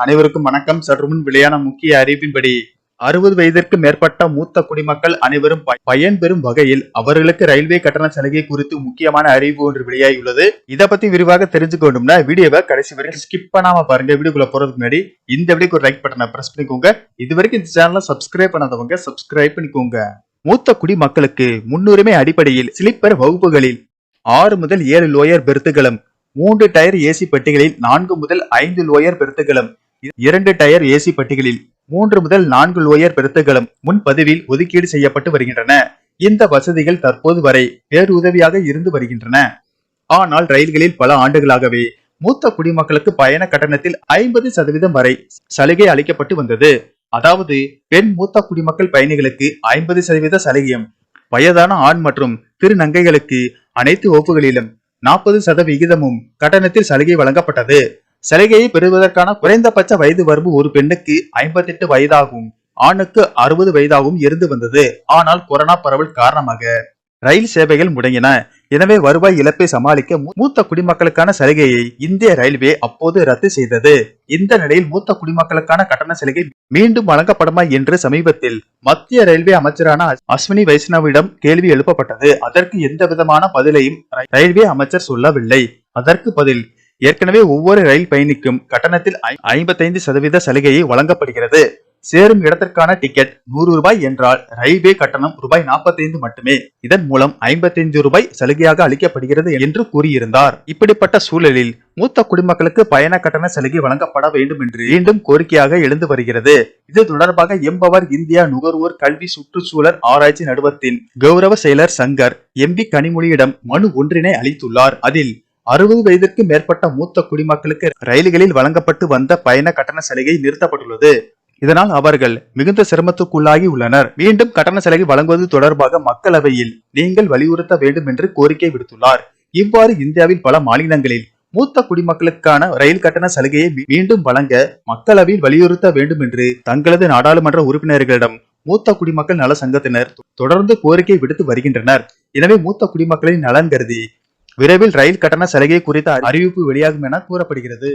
அனைவருக்கும் வணக்கம். சற்றுமுன் வெளியான முக்கிய அறிவின்படி அறுபது வயதிற்கு மேற்பட்ட மூத்த குடிமக்கள் அனைவரும் பயன்பெறும் வகையில் அவர்களுக்கு ரயில்வே கட்டண சலுகை குறித்து முக்கியமான அறிவு ஒன்று வெளியாகியுள்ளது. இதை பத்தி விரிவாக தெரிஞ்சுக்க வேண்டும்னா வீடியோவை கடைசி வரைக்கும் ஸ்கிப் பண்ணாம பாருங்க. வீடியோக்குள்ள போறதுக்கு முன்னாடி இந்த வீடியோக்கு ஒரு லைக் பட்டனை பிரஸ் பண்ணிக்கோங்க. இது வரைக்கும் இந்த சேனலை சப்ஸ்கிரைப் பண்ணாதவங்க சப்ஸ்கிரைப் பண்ணிக்கோங்க. மூத்த குடிமக்களுக்கு முன்னுரிமை அடிப்படையில் ஸ்லிப்பர் வகுப்புகளில் ஆறு முதல் ஏழு லோயர் பெர்த்துகளும் மூன்று டயர் ஏசி பெட்டிகளில் நான்கு முதல் ஐந்து லோயர் பெர்த்துகளும் இரண்டு டயர் ஏசி பெட்டிகளில் மூன்று முதல் நான்கு லோயர் பெருத்துகளும் முன்பதிவில் ஒதுக்கீடு செய்யப்பட்டு வருகின்றன. இந்த வசதிகள் தற்போது வரை பேருதவியாக இருந்து வருகின்றன. ஆனால் ரயில்களில் பல ஆண்டுகளாகவே மூத்த குடிமக்களுக்கு பயண கட்டணத்தில் ஐம்பது சதவீதம் வரை சலுகை அளிக்கப்பட்டு வந்தது. அதாவது பெண் மூத்த குடிமக்கள் பயணிகளுக்கு ஐம்பது சதவீத சலுகையும் வயதான ஆண் மற்றும் திருநங்கைகளுக்கு அனைத்து வகுப்புகளிலும் நாற்பது சதவிகிதமும் கட்டணத்தில் சலுகை வழங்கப்பட்டது. சலுகையை பெறுவதற்கான குறைந்தபட்ச வயது வரம்பு ஒரு பெண்ணுக்கு ஐம்பத்தெட்டு வயதாகவும் ஆணுக்கு அறுபது வயதாகவும் இருந்து வந்தது. ஆனால் கொரோனா பரவல் காரணமாக ரயில் சேவைகள் முடங்கின. எனவே வருவாய் இழப்பை சமாளிக்க மூத்த குடிமக்களுக்கான சலுகையை இந்திய ரயில்வே அப்போது ரத்து செய்தது. இந்த நிலையில் மூத்த குடிமக்களுக்கான கட்டண சலுகை மீண்டும் வழங்கப்படுமா என்று சமீபத்தில் மத்திய ரயில்வே அமைச்சரான அஸ்வினி வைஷ்ணவிடம் கேள்வி எழுப்பப்பட்டது. அதற்கு எந்த விதமான பதிலையும் ரயில்வே அமைச்சர் சொல்லவில்லை. அதற்கு பதில் ஏற்கனவே ஒவ்வொரு ரயில் பயணிக்கும் கட்டணத்தில் ஐ- ஐம்பத்தைந்து சதவீத சலுகையை வழங்கப்படுகிறது. சேரும் இடத்திற்கான டிக்கெட் நூறு ரூபாய் என்றால் ரயில்வே கட்டணம் ரூபாய் 45 மட்டுமே. இதன் மூலம் 55 ரூபாய் சலுகையாக அளிக்கப்படுகிறது என்று கூறியிருந்தார். இப்படிப்பட்ட சூழலில் மூத்த குடிமக்களுக்கு பயண கட்டண சலுகை வழங்கப்பட வேண்டும் என்று மீண்டும் கோரிக்கையாக எழுந்து வருகிறது. இது தொடர்பாக எம்பவர் இந்தியா நுகர்வோர் கல்வி சுற்றுச்சூழல் ஆராய்ச்சி நடுவத்தின் கௌரவ செயலர் சங்கர் எம்பி கனிமொழியிடம் மனு ஒன்றினை அளித்துள்ளார். அதில் அறுபது வயதிற்கு மேற்பட்ட மூத்த குடிமக்களுக்கு ரயில்களில் வழங்கப்பட்டு வந்த பயண கட்டண சலுகை நிறுத்தப்பட்டுள்ளது. இதனால் அவர்கள் மிகுந்த சிரமத்துக்குள்ளாகி உள்ளனர். மீண்டும் கட்டண சலுகை வழங்குவது தொடர்பாக மக்களவையில் நீங்கள் வலியுறுத்த வேண்டும் என்று கோரிக்கை விடுத்துள்ளார். இவ்வாறு இந்தியாவில் பல மாநிலங்களில் மூத்த குடிமக்களுக்கான ரயில் கட்டண சலுகையை மீண்டும் வழங்க மக்களவையில் வலியுறுத்த வேண்டும் என்று தங்களது நாடாளுமன்ற உறுப்பினர்களிடம் மூத்த குடிமக்கள் நல சங்கத்தினர் தொடர்ந்து கோரிக்கை விடுத்து வருகின்றனர். எனவே மூத்த குடிமக்களின் நலன் கருதி விரைவில் ரயில் கட்டண சலுகை குறித்த அறிவிப்பு வெளியாகும் என கூறப்படுகிறது.